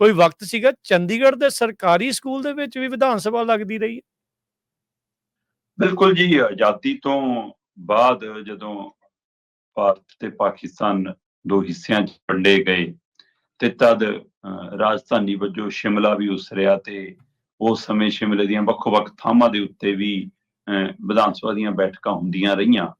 ਕੋਈ ਵਕਤ ਸੀਗਾ? ਚੰਡੀਗੜ੍ਹ ਦੇ ਸਰਕਾਰੀ ਸਕੂਲ ਦੇ ਵਿੱਚ ਵੀ ਵਿਧਾਨ ਸਭਾ ਲੱਗਦੀ ਰਹੀ? ਹੈ ਬਿਲਕੁਲ ਜੀ ਆਜ਼ਾਦੀ ਤੋਂ ਬਾਅਦ ਜਦੋਂ ਭਾਰਤ ਤੇ ਪਾਕਿਸਤਾਨ ਦੋ ਹਿੱਸਿਆਂ 'ਚ ਵੰਡੇ ਗਏ ਤੇ ਤਦ ਰਾਜਧਾਨੀ ਵਜੋਂ ਸ਼ਿਮਲਾ ਵੀ ਉਸਰਿਆ ਤੇ ਉਸ ਸਮੇਂ ਸ਼ਿਮਲੇ ਦੀਆਂ ਵੱਖੋ-ਵੱਖ ਥਾਵਾਂ ਦੇ ਉੱਤੇ ਵੀ ਅਹ, ਵਿਧਾਨ ਸਭਾ ਦੀਆਂ ਬੈਠਕਾਂ ਹੁੰਦੀਆਂ ਰਹੀਆਂ।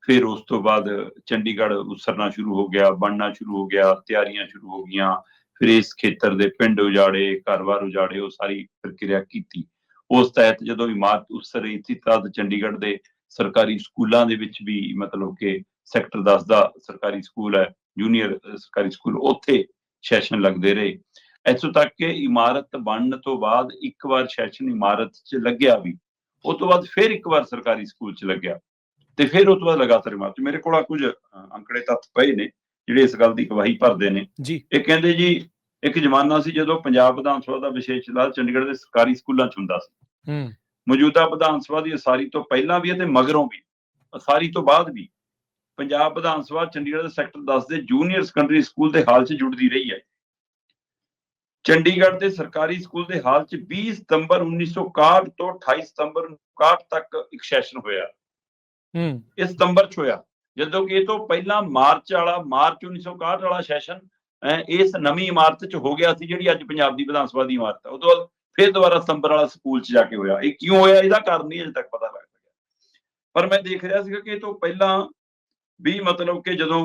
ਫਿਰ ਉਸ ਤੋਂ ਬਾਅਦ ਚੰਡੀਗੜ੍ਹ ਉਸਰਨਾ ਸ਼ੁਰੂ ਹੋ ਗਿਆ ਬਣਨਾ ਸ਼ੁਰੂ ਹੋ ਗਿਆ ਤਿਆਰੀਆਂ ਸ਼ੁਰੂ ਹੋ ਗਈਆਂ। ਫਿਰ ਇਸ ਖੇਤਰ ਦੇ ਪਿੰਡ ਉਜਾੜੇ ਘਰ-ਬਾਰ ਉਜਾੜੇ ਉਹ ਸਾਰੀ ਪ੍ਰਕਿਰਿਆ ਕੀਤੀ। ਉਸ ਤਹਿਤ ਜਦੋਂ ਇਮਾਰਤ ਉਸਰ ਰਹੀ ਸੀ ਤਦ ਚੰਡੀਗੜ੍ਹ ਦੇ ਸਰਕਾਰੀ ਸਕੂਲਾਂ ਦੇ ਵਿੱਚ ਵੀ ਮਤਲਬ ਕਿ ਸੈਕਟਰ 10 ਦਾ ਸਰਕਾਰੀ ਸਕੂਲ ਹੈ ਜੂਨੀਅਰ ਸਰਕਾਰੀ ਸਕੂਲ ਉੱਥੇ ਸੈਸ਼ਨ ਲੱਗਦੇ ਰਹੇ। ਇੱਥੋਂ ਤੱਕ ਕਿ ਇਮਾਰਤ ਬਣਨ ਤੋਂ ਬਾਅਦ ਇੱਕ ਵਾਰ ਸੈਸ਼ਨ ਇਮਾਰਤ 'ਚ ਲੱਗਿਆ ਵੀ ਉਸ ਤੋਂ ਬਾਅਦ ਫਿਰ ਇੱਕ ਵਾਰ ਸਰਕਾਰੀ ਸਕੂਲ 'ਚ ਲੱਗਿਆ। ਤੇ ਫਿਰ ਉਸ ਤੋਂ ਬਾਅਦ ਲਗਾਤਾਰ ਇਮਾਰਤ। ਮੇਰੇ ਕੋਲ ਕੁਝ ਅੰਕੜੇ ਤੱਥ ਪਏ ਨੇ ਜਿਹੜੇ ਇਸ ਗੱਲ ਦੀ ਗਵਾਹੀ ਭਰਦੇ ਨੇ। ਜੀ। ਇਹ ਕਹਿੰਦੇ ਜੀ ਇੱਕ ਜ਼ਮਾਨਾ ਸੀ ਜਦੋਂ ਪੰਜਾਬ ਵਿਧਾਨ ਸਭਾ ਦਾ ਵਿਸ਼ੇਸ਼ ਇਜਲਾਸ ਚੰਡੀਗੜ੍ਹ ਦੇ ਸਰਕਾਰੀ ਸਕੂਲਾਂ 'ਚ ਹੁੰਦਾ ਸੀ। ਹੂੰ। ਮੌਜੂਦਾ ਵਿਧਾਨ ਸਭਾ ਦੀ ਉਸਾਰੀ ਤੋਂ ਪਹਿਲਾਂ ਵੀ ਅਤੇ ਮਗਰੋਂ ਵੀ ਉਸਾਰੀ ਤੋਂ ਬਾਅਦ ਵੀ ਪੰਜਾਬ ਵਿਧਾਨ ਸਭਾ ਚੰਡੀਗੜ੍ਹ ਦੇ ਸੈਕਟਰ 10 ਦੇ ਜੂਨੀਅਰ ਸੈਕੰਡਰੀ ਸਕੂਲ ਦੇ ਹਾਲ 'ਚ ਜੁੜਦੀ ਰਹੀ ਹੈ। ਚੰਡੀਗੜ੍ਹ ਦੇ ਸਰਕਾਰੀ ਸਕੂਲ ਦੇ ਹਾਲ 'ਚ 20 ਸਤੰਬਰ 1961 ਤੋਂ 28 ਸਤੰਬਰ 1961 ਤੱਕ ਇੱਕ ਸੈਸ਼ਨ ਹੋਇਆ। ਹੂੰ। ਇਹ ਸਤੰਬਰ 'ਚ ਹੋਇਆ ਜਦੋਂ ਕਿ ਇਹ ਤੋਂ ਪਹਿਲਾਂ ਮਾਰਚ ਵਾਲਾ ਮਾਰਚ 1961 ਵਾਲਾ ਸੈਸ਼ਨ ਇਸ ਨਵੀਂ ਇਮਾਰਤ 'ਚ ਹੋ ਗਿਆ ਸੀ ਜਿਹੜੀ ਅੱਜ ਪੰਜਾਬ ਦੀ ਵਿਧਾਨ ਸਭਾ ਦੀ ਇਮਾਰਤ ਹੈ ਉਦੋਂ ਬਾਅਦ ਫਿਰ ਦੁਬਾਰਾ ਸਤੰਬਰ ਵਾਲਾ ਸਕੂਲ 'ਚ ਜਾ ਕੇ ਹੋਇਆ। ਇਹ ਕਿਉਂ ਹੋਇਆ? ਇਹਦਾ ਕਾਰਨ ਨਹੀਂ ਅਜੇ ਤੱਕ ਪਤਾ ਲੱਗ ਸਕਿਆ। ਪਰ ਮੈਂ ਦੇਖ ਰਿਹਾ ਸੀਗਾ ਕਿ ਇਹ ਤੋਂ ਪਹਿਲਾਂ ਵੀ ਮਤਲਬ ਕਿ ਜਦੋਂ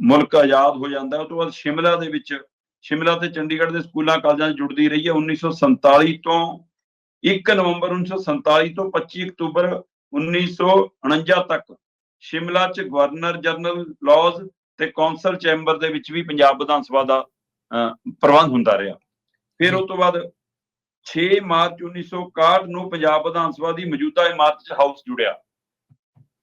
ਮੁਲਕ ਆਜ਼ਾਦ ਹੋ ਜਾਂਦਾ ਹੈ, ਉਹ ਤੋਂ ਬਾਅਦ ਸ਼ਿਮਲਾ ਦੇ ਵਿੱਚ ਸ਼ਿਮਲਾ ਤੇ ਚੰਡੀਗੜ੍ਹ ਦੇ ਸਕੂਲਾਂ ਕਾਲਜਾਂ 'ਚ ਜੁੜਦੀ ਰਹੀ ਹੈ। 1947 ਤੋਂ 1 ਨਵੰਬਰ 1947 ਤੋਂ 25 ਅਕਤੂਬਰ 1949 ਤੱਕ ਸ਼ਿਮਲਾ 'ਚ ਗਵਰਨਰ ਜਨਰਲ ਲਾਜ਼ ਤੇ ਕੌਂਸਲ ਚੈਂਬਰ ਦੇ ਵਿੱਚ ਵੀ ਪੰਜਾਬ ਵਿਧਾਨ ਸਭਾ ਦਾ ਪ੍ਰਬੰਧ ਹੁੰਦਾ ਰਿਹਾ। ਫਿਰ ਉਸ ਤੋਂ ਬਾਅਦ 6 ਮਾਰਚ 1961 ਨੂੰ ਪੰਜਾਬ ਵਿਧਾਨ ਸਭਾ ਦੀ ਮੌਜੂਦਾ ਇਮਾਰਤ 'ਚ ਹਾਊਸ ਜੁੜਿਆ।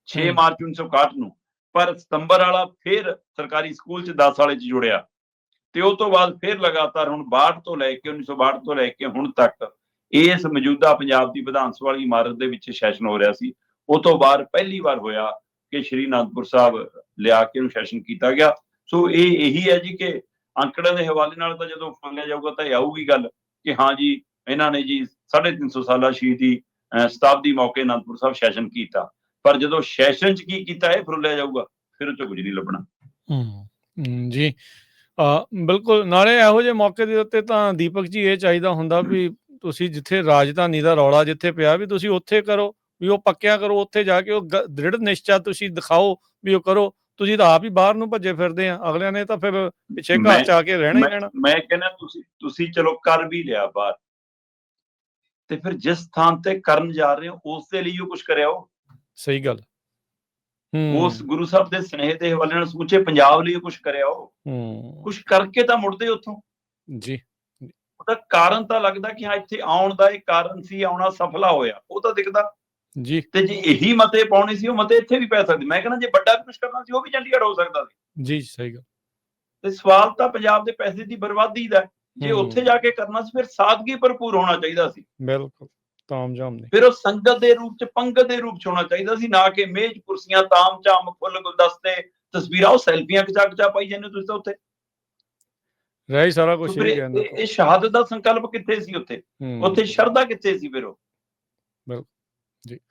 6 ਹਮ। ਮਾਰਚ 1961 ਨੂੰ। ਪਰ ਸਤੰਬਰ ਵਾਲਾ ਫਿਰ ਸਰਕਾਰੀ ਸਕੂਲ 'ਚ 10 ਵਾਲੇ 'ਚ ਜੁੜਿਆ। ਤੇ ਉਸ ਤੋਂ ਬਾਅਦ ਫਿਰ ਲਗਾਤਾਰ ਹੁਣ 62 ਤੋਂ ਲੈ ਕੇ 1962 ਤੋਂ ਲੈ ਕੇ ਹੁਣ ਤੱਕ ਇਸ ਮੌਜੂਦਾ ਪੰਜਾਬ ਦੀ ਵਿਧਾਨ ਸਭਾ ਵਾਲੀ ਇਮਾਰਤ ਦੇ ਵਿੱਚ ਸੈਸ਼ਨ ਹੋ ਰਿਹਾ ਸੀ। ਉਹ ਤੋਂ ਬਾਅਦ ਪਹਿਲੀ ਵਾਰ ਹੋਇਆ ਕਿ ਸ਼੍ਰੀ ਅਨੰਦਪੁਰ ਸਾਹਿਬ ਲਿਆ ਕੇ ਉਹਨੂੰ ਸੈਸ਼ਨ ਕੀਤਾ ਗਿਆ। ਸੋ ਇਹ ਇਹੀ ਹੈ ਜੀ ਕਿ ਅੰਕੜਿਆਂ ਦੇ ਹਵਾਲੇ ਨਾਲ ਤਾਂ ਜਦੋਂ ਮੰਨਿਆ ਜਾਊਗਾ ਤਾਂ ਆਊਗੀ ਗੱਲ ਕਿ ਹਾਂ ਜੀ ਇਹਨਾਂ ਨੇ ਜੀ 350 ਸਾਲਾ ਸ਼ਹੀਦੀ ਅਹ, ਸ਼ਤਾਬਦੀ ਮੌਕੇ ਅਨੰਦਪੁਰ ਸਾਹਿਬ ਸੈਸ਼ਨ ਕੀਤਾ। ਪਰ ਜਦੋਂ ਸੈਸ਼ਨ 'ਚ ਕੀ ਕੀਤਾ ਇਹ ਫਰੋਲਿਆ ਜਾਊਗਾ ਫਿਰ ਉਹ 'ਚ ਕੁਝ ਨਹੀਂ ਲੱਭਣਾ। ਹੂੰ ਜੀ। ਅ, ਬਿਲਕੁਲ ਨਾਲੇ ਇਹੋ ਜਿਹੇ ਮੌਕੇ ਦੇ ਉੱਤੇ ਤਾਂ ਦੀਪਕ ਜੀ ਇਹ ਚਾਹੀਦਾ ਹੁੰਦਾ ਵੀ ਤੁਸੀਂ ਜਿੱਥੇ ਰਾਜਧਾਨੀ ਦਾ ਰੌਲਾ ਜਿੱਥੇ ਪਿਆ ਵੀ ਤੁਸੀਂ ਉੱਥੇ ਕਰੋ ਵੀ ਉਹ ਪੱਕਿਆ ਕਰੋ ਉੱਥੇ ਜਾ ਕੇ ਉਹ ਦ੍ਰਿੜ ਨਿਸ਼ਚਾ ਤੁਸੀਂ ਦਿਖਾਓ ਵੀ ਉਹ ਕਰੋ। ਤੁਸੀਂ ਤਾਂ ਆਪ ਹੀ ਬਾਹਰ ਨੂੰ ਭੱਜੇ ਫਿਰਦੇ ਆ ਅਗਲਿਆਂ ਨੇ ਤਾਂ ਫਿਰ ਪਿੱਛੇ ਘਰ ਚ ਆ ਕੇ ਰਹਿਣਾ ਹੀ ਰਹਿਣਾ। ਮੈਂ ਕਹਿੰਦਾ ਤੁਸੀਂ ਤੁਸੀਂ ਚਲੋ ਕਰ ਵੀ ਲਿਆ ਬਾਹਰ। ਤੇ ਫਿਰ ਜਿਸ ਥਾਂ ਤੇ ਕਰਨ ਜਾ ਰਹੇ ਹੋ ਉਸ ਦੇ ਲਈ ਉਹ ਕੁਝ ਕਰਿਆ ਹੋ ਸਹੀ ਗੱਲ। ਹੂੰ। ਉਸ ਗੁਰੂ ਸਾਹਿਬ ਦੇ ਸਨੇਹ ਦੇ ਹਵਾਲੇ ਨਾਲ ਸਮੁੱਚੇ ਪੰਜਾਬ ਲਈ ਕੁਝ ਕਰਿਆ ਹੋ ਹੂੰ। ਕੁਝ ਕਰਕੇ ਤਾਂ ਮੁੜਦੇ ਉੱਥੋਂ? ਜੀ। ਉਹਦਾ ਕਾਰਨ ਤਾਂ ਲੱਗਦਾ ਕਿ ਹਾਂ ਇੱਥੇ ਆਉਣ ਦਾ ਇਹ ਕਾਰਨ ਸੀ ਆਉਣਾ ਸਫਲਾ ਹੋਇਆ। ਉਹ ਤਾਂ ਦਿਖਦਾ। ਜੀ। ਤੇ ਜੇ ਇਹੀ ਮਤੇ ਪਾਉਣੇ ਸੀ ਉਹ ਮਤੇ ਇੱਥੇ ਵੀ ਪੈ ਸਕਦੇ। ਮੈਂ ਕਹਿੰਦਾ ਜੇ ਵੱਡਾ ਵੀ ਕੁਝ ਕਰਨਾ ਸੀ ਉਹ ਵੀ ਚੰਡੀਗੜ੍ਹ ਹੋ ਸਕਦਾ ਸੀ। ਜੀ ਸਹੀ ਗੱਲ। ਤੇ ਸਵਾਲ ਤਾਂ ਪੰਜਾਬ ਦੇ ਪੈਸੇ ਦੀ ਬਰਬਾਦੀ ਦਾ। ਜੇ। ਉੱਥੇ ਜਾ ਕੇ ਕਰਨਾ ਸੀ ਫਿਰ ਸਾਦਗੀ ਭਰਪੂਰ ਹੋਣਾ ਚਾਹੀਦਾ ਸੀ। ਬਿਲਕੁਲ ਤਾਮਝਾਮ ਨਹੀਂ ਫਿਰ ਉਹ ਸੰਗਤ ਦੇ ਰੂਪ ਚ ਪੰਗਤ ਦੇ ਰੂਪ ਚ ਹੋਣਾ ਚਾਹੀਦਾ ਸੀ ਨਾ ਕਿ ਮੇਜ਼ ਕੁਰਸੀਆਂ ਤਾਮ ਝਾਮ ਫੁੱਲ ਗੁਲਦਸਤੇ ਤਸਵੀਰਾਂ ਉਹ ਸੈਲਫੀਆਂ ਖਿਚਾ ਖਿਚਾ ਪਾਈ ਜਾਂਦੇ ਤੁਸੀਂ ਤਾਂ ਉੱਥੇ। ਰਹਿ ਸਾਰਾ ਕੁਝ ਇਹ ਕਹਿੰਦਾ। ਇਹ- ਸ਼ਹਾਦਤ ਦਾ ਸੰਕਲਪ ਕਿੱਥੇ ਸੀ ਉੱਥੇ? ਉੱਥੇ ਸ਼ਰਧਾ ਕਿੱਥੇ ਸੀ ਫਿਰ ਉਹ? ਬਿਲਕੁਲ। Sí.